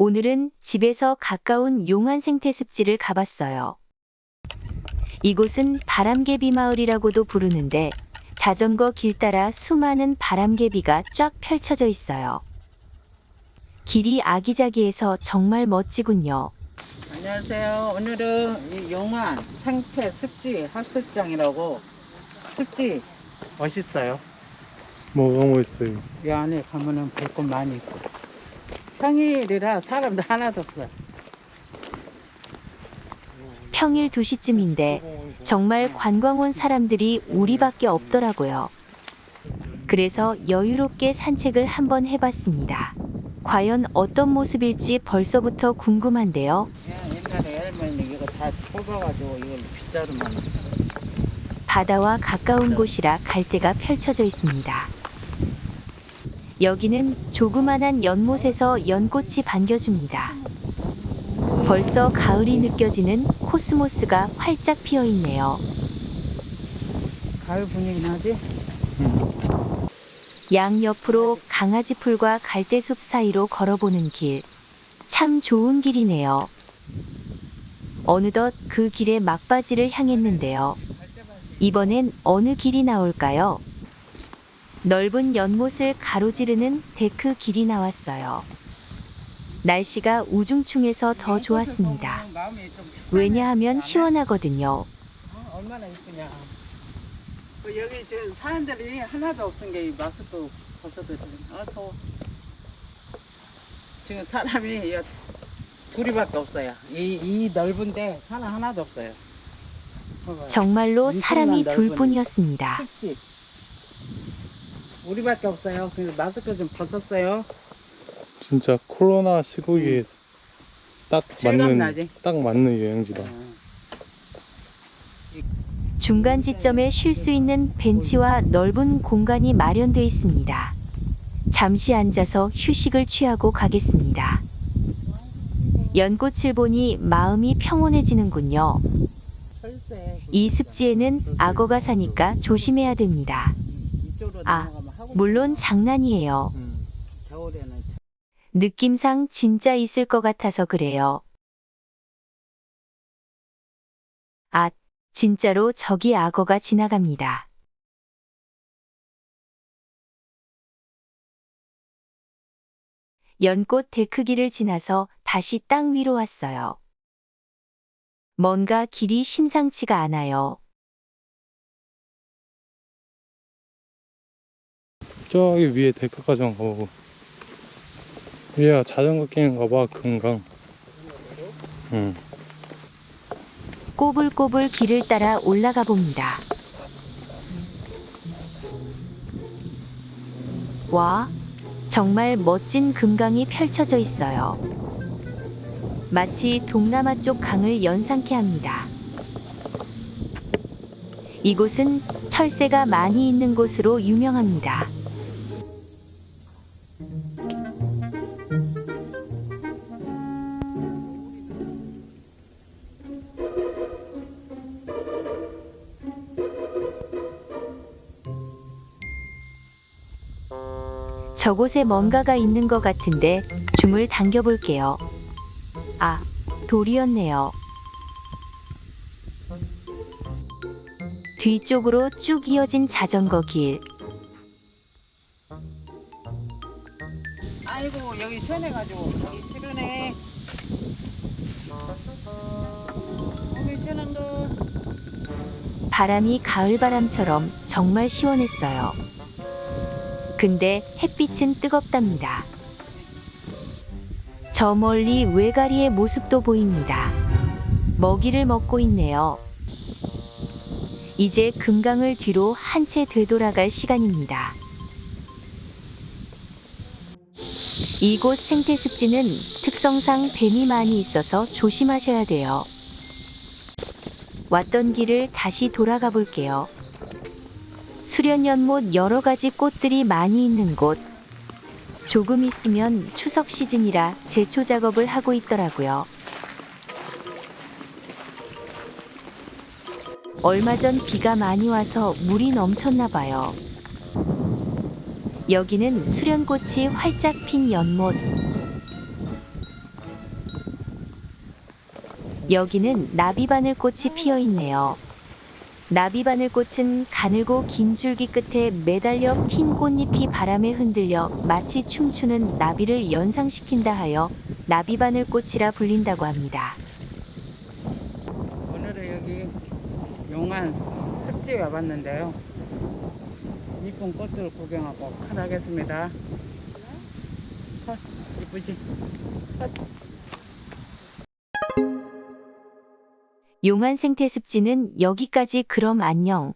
오늘은 집에서 가까운 용안 생태습지를 가봤어요. 이곳은 바람개비 마을이라고도 부르는데 자전거 길 따라 수많은 바람개비가 쫙 펼쳐져 있어요. 길이 아기자기해서 정말 멋지군요. 안녕하세요. 오늘은 이 용안 생태 습지 합습장이라고 습지 멋있어요. 뭐가 뭐 있어요? 이 안에 가면은 볼 것 많이 있어. 평일이라 사람도 하나도 없어요. 평일 2시쯤인데 정말 관광 온 사람들이 우리밖에 없더라고요. 그래서 여유롭게 산책을 한번 해봤습니다. 과연 어떤 모습일지 벌써부터 궁금한데요. 바다와 가까운 곳이라 갈대가 펼쳐져 있습니다. 여기는 조그만한 연못에서 연꽃이 반겨줍니다. 벌써 가을이 느껴지는 코스모스가 활짝 피어 있네요. 가을 분위기 나지? 양 옆으로 강아지 풀과 갈대숲 사이로 걸어보는 길. 참 좋은 길이네요. 어느덧 그 길의 막바지를 향했는데요. 이번엔 어느 길이 나올까요? 넓은 연못을 가로지르는 데크 길이 나왔어요. 날씨가 우중충해서 더 좋았습니다. 왜냐하면 시원하거든요. 어, 얼마나 이쁘냐. 그 여기 저 사람들이 하나도 없은 게이 마스크 벗어도 아. 지금 사람이 여- 둘이밖에 없어요. 이, 이 넓은데 사람 하나도 없어요. 정말로 사람이 둘뿐이었습니다. 우리밖에 없어요. 그래서 마스크 좀 벗었어요. 진짜 코로나 시국에 딱 실감 맞는 나지? 딱 맞는 여행지다. 어. 중간 지점에 쉴 수 있는 벤치와 넓은 공간이 마련되어 있습니다. 잠시 앉아서 휴식을 취하고 가겠습니다. 연꽃을 보니 마음이 평온해지는군요. 철새. 이 습지에는 악어가 사니까 조심해야 됩니다. 이쪽으로 아, 넘어가면 물론. 장난이에요. 느낌상 진짜 있을 것 같아서 그래요. 아, 진짜로 저기 악어가 지나갑니다. 연꽃 데크길을 지나서 다시 땅 위로 왔어요. 뭔가 길이 심상치가 않아요. 저기 위에 데크까지 만 가보고. 위에가 자전거 끼는 가 봐, 금강. 응. 꼬불꼬불 길을 따라 올라가 봅니다. 와, 정말 멋진 금강이 펼쳐져 있어요. 마치 동남아 쪽 강을 연상케 합니다. 이곳은 철새가 많이 있는 곳으로 유명합니다. 저곳에 뭔가가 있는 것 같은데 줌을 당겨볼게요. 아, 돌이었네요. 뒤쪽으로 쭉 이어진 자전거 길. 아이고 여기 시원해가지고 여기 시원해. 여기 시원한 거. 바람이 가을 바람처럼 정말 시원했어요. 근데 햇빛은 뜨겁답니다. 저 멀리 외가리의 모습도 보입니다. 먹이를 먹고 있네요. 이제 금강을 뒤로 한 채 되돌아갈 시간입니다. 이곳 생태습지는 특성상 뱀이 많이 있어서 조심하셔야 돼요. 왔던 길을 다시 돌아가 볼게요. 수련연못 여러 가지 꽃들이 많이 있는 곳. 조금 있으면 추석 시즌이라 제초 작업을 하고 있더라고요. 얼마 전 비가 많이 와서 물이 넘쳤나 봐요. 여기는 수련꽃이 활짝 핀 연못. 여기는 나비바늘 꽃이 피어 있네요. 나비바늘 꽃은 가늘고 긴 줄기 끝에 매달려 핀 꽃잎이 바람에 흔들려 마치 춤추는 나비를 연상시킨다 하여 나비바늘 꽃이라 불린다고 합니다. 오늘은 여기 용안 습지에 와봤는데요. 이쁜 꽃들 구경하고 가겠습니다. 컷, 이쁘지? 용안 생태습지는 여기까지 그럼 안녕.